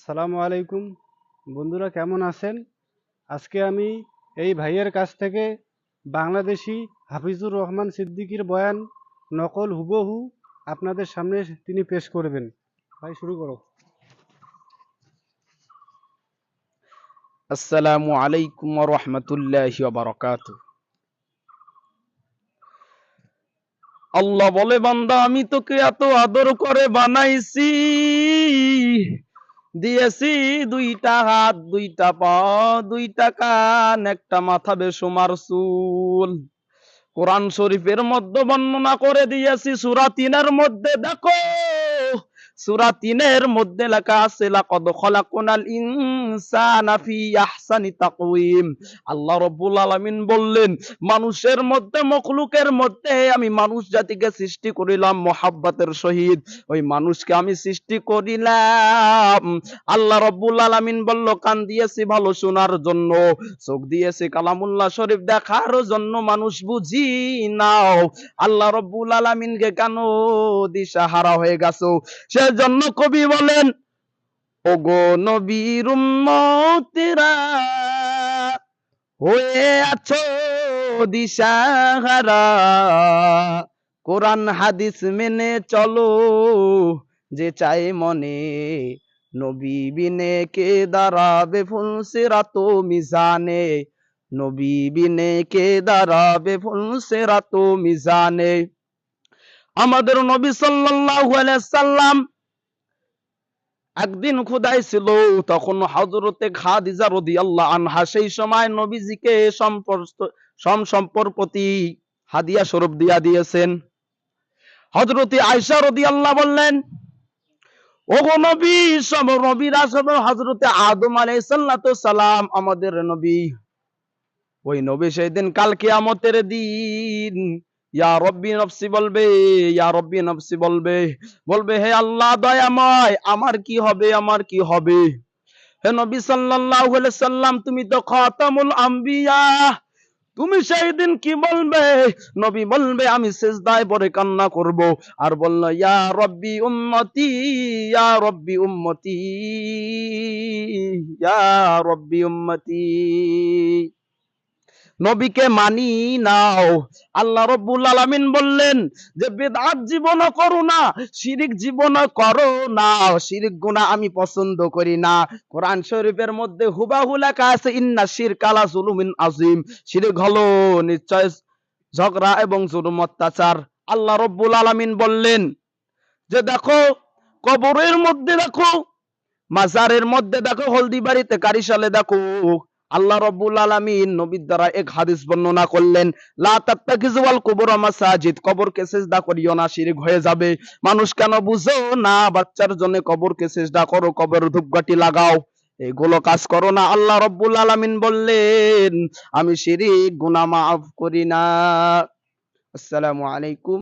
আসসালামু আলাইকুম। বন্ধুরা, কেমন আছেন? আজকে আমি এই ভাইয়ের কাছ থেকে বাংলাদেশি হাফিজুর রহমান সিদ্দিকীর বয়ান নকল হুবহু আপনাদের সামনে তিনি পেশ করবেন। ভাই, শুরু করো। আসসালামু আলাইকুম রহমতুল্লাহি বারাকাত আল্লাহ বলে, বান্দা, আমি তোকে এত আদর করে বানাইছি। দিয়েছি দুইটা হাত, দুইটা পা, দুইটা কান, একটা মাথা বেসুমার চুল। কোরআন শরীফের মধ্যে বর্ণনা করে দিয়েছি, সুরা তিনের মধ্যে দেখো। সূরা তিনের মধ্যে লেখা আছে, লাকাদ খলাকুনাল ইনসানা ফি আহসানি তাকওয়িম। আল্লাহ রাব্বুল আলামিন বললেন, মানুষের মধ্যে, মখলুকের মধ্যে আমি মানুষ জাতিকে সৃষ্টি করিলাম, মোহাব্বতের সহিত। ওই মানুষকে আমি সৃষ্টি করিলাম। আল্লাহ রাব্বুল আলামিন বলল, কান দিয়েছি ভালো শোনার জন্য, চোখ দিয়েছি কালামুল্লাহ শরীফ দেখার জন্য, মানুষ বুঝি নাও। আল্লাহ রব্বুল আলামিনকে কেন দিশা হারা হয়ে গেছো? সেজন্য কবি বলেন, ওগো নবীর উম্মতেরা, হয়ে আছো দিশাহারা। কোরআন, হাদিস মেনে চলো, যে চাই মনে নবী বিনে কে দাঁড়াবে ফুল সেরাতো মিজানে। নবী বিনে কে দাঁড়াবে ফুল সেরাতো মিজানে। আমাদের নবী সাল্লাল্লাহু আলাইহি সাল্লাম একদিন খুদাই ছিল, তখন হজরতে খাদিজা রাদিয়াল্লাহু আনহা, সেই সময় নবীজিকে সম সম্পর্পতি হাদিয়া স্বরূপ দিয়া দিয়েছেন। হজরতে আয়সা রাদিয়াল্লাহু বললেন, ওগো নবী সব নবীরা সব হজরতে আদম সালাতু সালাম আমাদের নবী। ওই নবী সেই দিন কাল কিয়ামতের দিন ইয়া রব্বি নফসি বলবে, ইয়া রব্বি নফসি বলবে বলবে, হে আল্লাহ দয়াময়, আমার কি হবে, আমার কি হবে? হে নবী সাল্লাল্লাহু আলাইহি সাল্লাম, তুমি তো খাতামুল আম্বিয়া, তুমি সেই দিন কি বলবে? নবী বলবে, আমি সেজদায় পরে কান্না করব। আর বলল, ইয়া রব্বি উম্মতি, ইয়া রব্বি উম্মতি, ইয়া রব্বি উম্মতি। নবীকে মানি নাও। আল্লাহ রব্বুল আলামিন বললেন যে, বেদাত জীবন করো না, শিরিক জীবন করো না। শিরিক গুনাহ আমি পছন্দ করি না। কোরআন শরীফের মধ্যে হুবাহু লেখা আছে, ইন্না শিরকালা জুলুমিন আজিম শিরিক হলো নিশ্চয় ঝগড়া এবং জুলুম, অত্যাচার। আল্লাহ রব্বুল আলামিন বললেন যে, দেখো, কবরের মধ্যে দেখো, মাজারের মধ্যে দেখো, হলদিবাড়িতে কারিশালে দেখো। আল্লাহ রব্বুল আলামিন নবীর দ্বারা এক হাদিস বর্ণনা করলেন, লা তাত্তাকিজু আল কুবুর মাসাজিদ কবরকে সিজদা করিও না, শিরিক হয়ে যাবে। মানুষ কেন বুঝো? না, বাচ্চার জন্য কবরকে সিজদা করো কবর ধূপকাঠি লাগাও। এগুলো কাজ করো না আল্লাহ রব্বুল আলামিন বললেন। আমি শিরিক, গুনাহ মাফ করি না। আসসালামু আলাইকুম।